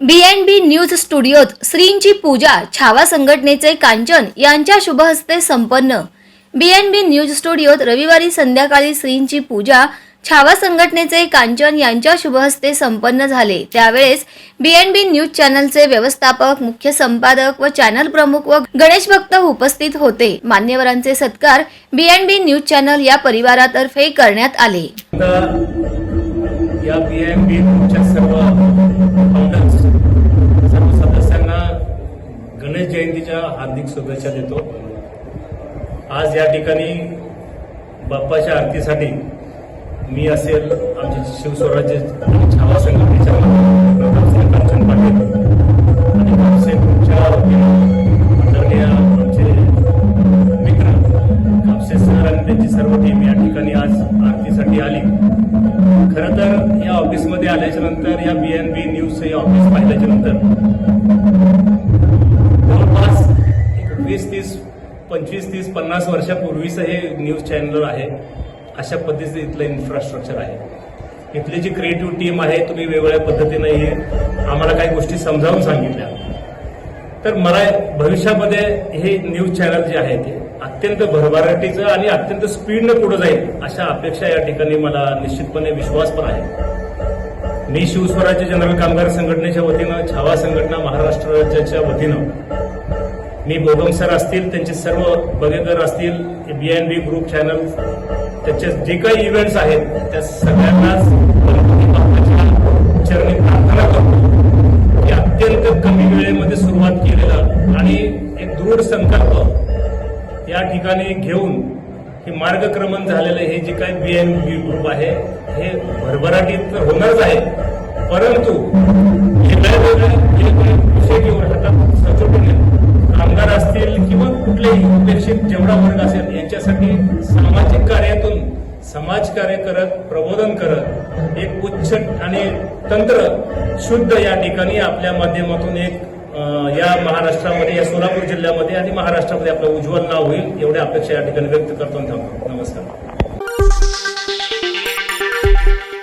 बी N B news स्टुडिओत श्रींची पूजा छावा संघटनेचे कांचन यांच्या शुभहस्ते संपन्न. बी एन बी न्यूज स्टुडिओत रविवारी संध्याकाळी श्रींची पूजा छावा संघटनेचे कांचन यांच्या शुभहस्ते संपन्न झाले. त्यावेळेस बी एन बी न्यूज चॅनलचे व्यवस्थापक मुख्य संपादक व चॅनल प्रमुख व गणेश भक्त उपस्थित होते. मान्यवरांचे सत्कार B N B news channel या परिवारातर्फे करण्यात आले. या सर्व हार्दिक शुभेच्छा देतो. आज या ठिकाणी बाप्पाच्या आरतीसाठी मी असेल आमचे शिवस्वराज्य छावा संघटनेच्या प्रतापसिंह कांचन पाटील. आणि कापसेच्या वतीनं आदरणीय आमचे मित्र कापसे सर आणि त्यांची सर्व टीम या ठिकाणी आज आरतीसाठी आली. खरं तर या ऑफिसमध्ये आल्याच्यानंतर या बी एन बी न्यूज या ऑफिस पाहिल्याच्या नंतर जवळपास एक वीस तीस पंचवीस तीस पन्नास वर्षापूर्वीचं हे न्यूज चॅनल आहे अशा पद्धतीचं इथलं इन्फ्रास्ट्रक्चर आहे. इथली जी क्रिएटिव्ह टीम आहे तुम्ही वेगवेगळ्या पद्धतीने हे आम्हाला काही गोष्टी समजावून सांगितल्या. तर मला भविष्यामध्ये हे न्यूज चॅनल जे आहे ते अत्यंत भरभराटीचं आणि अत्यंत स्पीडनं पुढे जाईल अशा अपेक्षा या ठिकाणी मला निश्चितपणे विश्वास पण आहे. मी शिवस्वराज्य जनरल कामगार संघटनेच्या वतीनं छावा संघटना महाराष्ट्र राज्याच्या वतीनं मी बोगम सर असतील त्यांचे सर्व बगेकर असतील B N B group channel त्याचे जे काही इव्हेंट्स आहेत त्या सगळ्यांनाच गणपती बाप्पाच्या चरणी प्रार्थना करतो. की अत्यंत कमी वेळेमध्ये सुरुवात केलेलं आणि एक दृढ संकल्प या ठिकाणी घेऊन हे मार्गक्रमण झालेलं हे जे काही बी एन बी ग्रुप आहे हे भरभराटीत तर होणारच आहे. परंतु त्यासाठी सामाजिक कार्यातून समाजकार्य करत प्रबोधन करत एक उच्च आणि तंत्र शुद्ध या ठिकाणी आपल्या माध्यमातून एक या महाराष्ट्रामध्ये या सोलापूर जिल्ह्यामध्ये आणि महाराष्ट्रामध्ये आपलं उज्ज्वल नाव होईल एवढ्या अपेक्षा या ठिकाणी व्यक्त करतो आणि थांबतो. नमस्कार.